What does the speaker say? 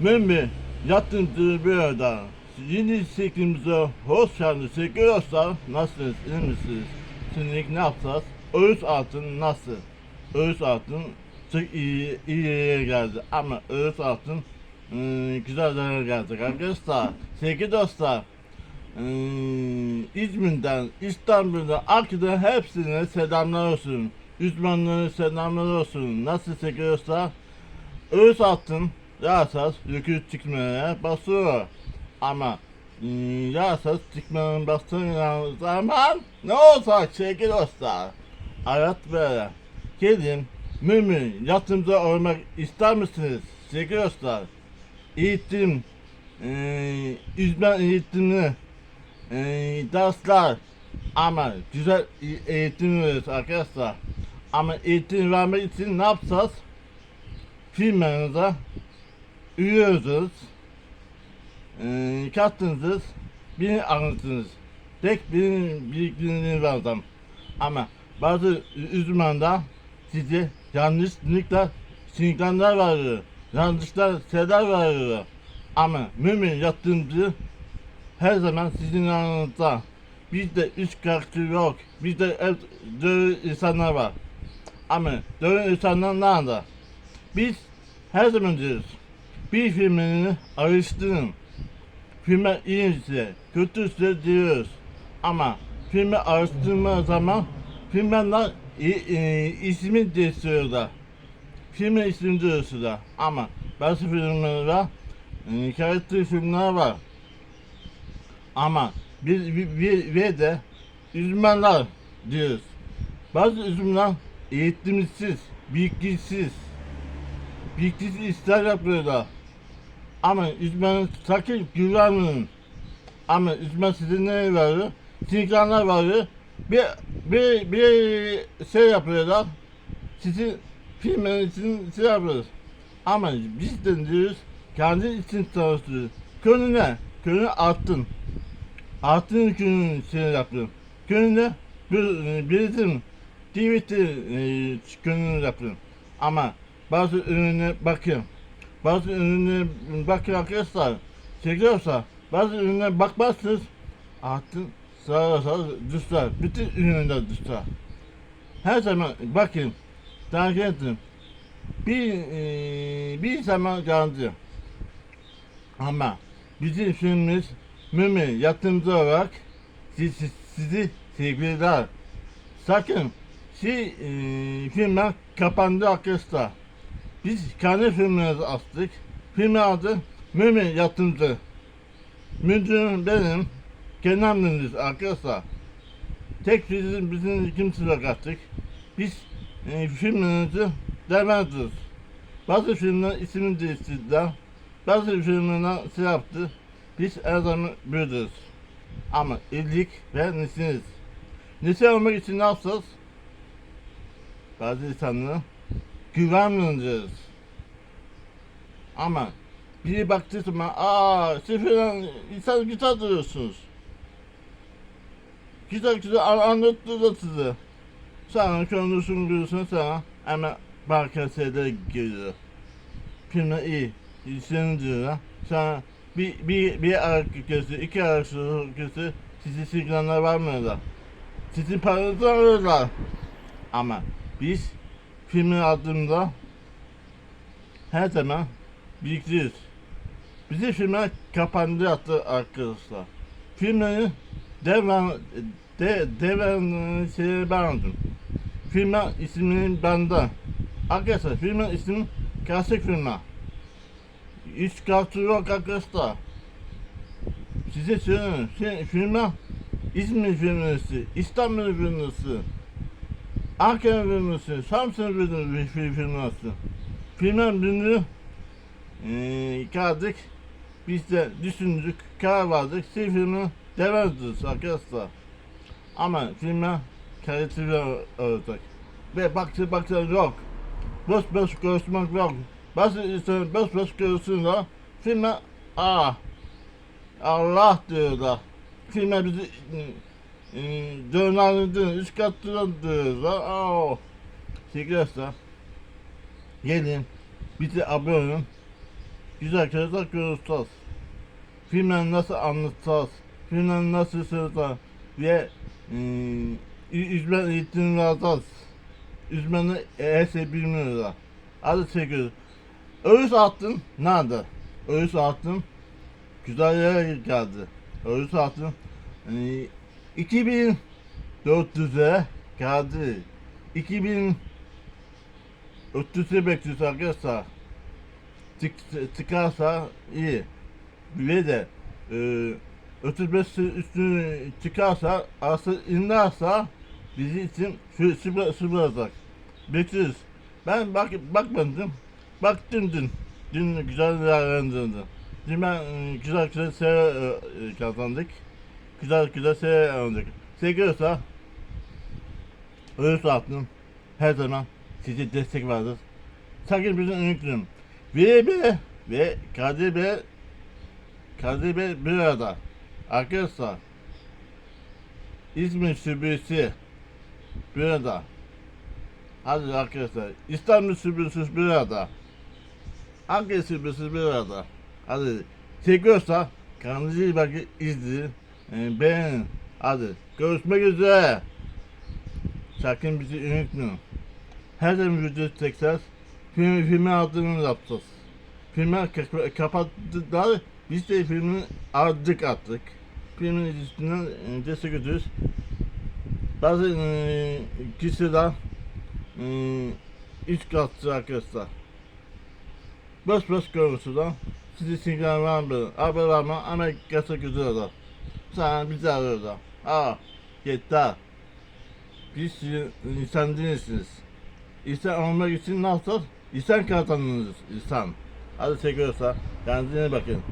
Mümmi yatırımcı bir arada. Yeni şeklimize hoş geldiniz. Dostlar, nasılsınız? İyi misiniz? Şimdi ne yapacağız? Öğüt altın nasıl? Öğüt altın çok iyi, iyi yere geldi. Ama öğüt altın ıı, güzel yere gelecek arkadaşlar. Sevgili dostlar, ıı, İzmir'den, İstanbul'dan, Akı'dan hepsine selamlar olsun. Uzmanlara selamlar olsun. Nasıl sevgili dostlar? Öz altın yasas yükü çıkmaya basıyor. Ama ıı, yasas çıkmanın bastığı zaman ne olacak sevgili dostlar? Hayat böyle. Gelin mümin yatımda olmak ister misiniz sevgili dostlar? Eğitim, e, uzman eğitimli e, dersler ama güzel e- eğitim veriyoruz arkadaşlar. Ama eğitim vermek için ne yapacağız? firmanıza üyüyorsunuz. Ee, kattınız. Beni anlattınız. Tek benim bilgilerini verdim. Ama bazı uzmanlar size yanlışlıkla sinyaller veriyor. Yanlışlar şeyler veriyor. Ama mümin yatırımcı her zaman sizin yanınızda. Bizde üç karakter yok. Bizde hep doğru insanlar var. Ama doğru insanlar nerede? Biz her zaman diyoruz. Bir filmini araştırın. Filme iyiyse, kötüyse diyoruz. Ama filmi araştırma zaman filmler i, i, ismi değiştiriyorlar. Filmin ismini değiştiriyorlar. Ama bazı filmler var, e, karakter filmler var. Ama biz bir, de uzmanlar diyoruz. Bazı uzmanlar eğitimsiz, bilgisiz, bilgisiz işler yapıyorlar. Ama uzmanı sakın güvenmeyin. Ama uzman size ne veriyor? Sinyallar veriyor. Bir, bir, bir şey yapıyorlar. Sizin filmin için şey yapıyoruz. Ama biz de diyoruz kendi için çalışıyoruz. Könüne, könü arttın. Arttın könünü şey yapıyorum. Könüne bir, birisim, DVD e, yapıyorum. Ama bazı ürüne bakın. Bazı bakın arkadaşlar. Çekiyorsa bazı ürüne bakmazsınız. Artık sağa sağa düşler. Bütün ürünler düşler. Her zaman bakın. Takip edin. Bir, e, bir zaman garanti. Ama bizim filmimiz mümin yatırımcı olarak siz, siz- sizi sevgiler. Sakın şey e, filmler kapandı arkadaşlar. Biz kendi filmlerimizi açtık. Filmin adı Mümin Yatırımcı. Müdürüm benim. Genel müdürüz arkadaşlar. Tek bizim bizim kimseye kattık. Biz e, filmlerimizi devam. Bazı filmler ismini değiştirdiler. Bazı filmler şey yaptı. Biz her zaman büyüdürüz. Ama illik ve nesiniz. Nesi olmak için ne yapacağız? Bazı insanlara güvenmiyoruz. Ama biri baktığı zaman aa falan insan güzel duruyorsunuz. Güzel güzel an- anlattı da size. Sonra konuşun görüyorsun sana ama başka şeyler geliyor. Filmler iyi. Diyorlar. Sonra bir, bir, bir ayak ülkesi, iki ayak ülkesi sizi signaller vermiyorlar. Sizin paranızı alıyorlar. Ama biz filmin adında her zaman birlikteyiz. Bizi filmler kapandı attı arkadaşlar. Filmleri devam de, devam şeye ben aldım. Filmin isminin bende. Arkadaşlar filmin ismi klasik filmler. Hiç kartı yok arkadaşlar. Size söylüyorum. Şey, filmler İzmir filmlisi, İstanbul filmlisi, Ankara filmlisi, Samsun filmlisi, filmlisi. Filmler birini eee kaldık. Biz de düşündük, karar verdik. Şey filmi ediyoruz arkadaşlar. Ama filme kaliteli olacak. Ve baktı baktı yok. Boş boş konuşmak yok. Bazı insanlar boş boş konuşuyorlar. Filme aa Allah diyorlar. Filme bizi dönerledin, üç katlı diyorlar. Aa. Arkadaşlar gelin bizi abone olun. güzel kağıtlar göreceğiz. Filmleri nasıl anlatacağız, filmleri nasıl söyleyeceğiz ve e, üzmen eğitim vereceğiz. Üzmeni her şey bilmiyorlar. Hadi çekiyoruz. Öğüs attın, nerede? Öğüs attın, güzel yere geldi. Öğüs attın, e, 2400'e geldi. 2000 300'e bekliyoruz arkadaşlar. Çık, çıkarsa iyi. Bir de e, 35 üstünü çıkarsa arası inerse bizi için şu süper olacak. Bekliyoruz. Ben bak bakmadım. Baktım dün. Dün güzel değerlendirdi. Dün ben e, güzel güzel seyir e, kazandık. Güzel güzel seyir aldık. Seviyorsa öyle attım. Her zaman size destek vardır. Sakın bizi unutmayın. VB ve KDB KDB bir arada. Arkadaşlar İzmir Şubesi bir arada. Hadi arkadaşlar İstanbul Şubesi bir arada. Ankara Şubesi bir arada. Hadi çekiyorsa kanalımızı bakın izleyin. E, beğenin. Hadi görüşmek üzere. Sakın bizi unutmayın. Her zaman video çekeceğiz. Film, filmi adını yapacağız. Filmi kap- kapattılar. Biz de filmi ardık attık. Filmin üstünden e, destek ediyoruz. Bazı e, kişiler e, üç katçı arkadaşlar. Boş boş görüntüden sizi sinyal vermiyor. Haber verme ama gerçek güzel adam. Sen bizi arıyorlar. Aa yeter. Biz sizin insan değilsiniz. İnsan olmak için yapacağız? İnsan kazanırız insan. Hadi çekiyorsa kendinize bakın.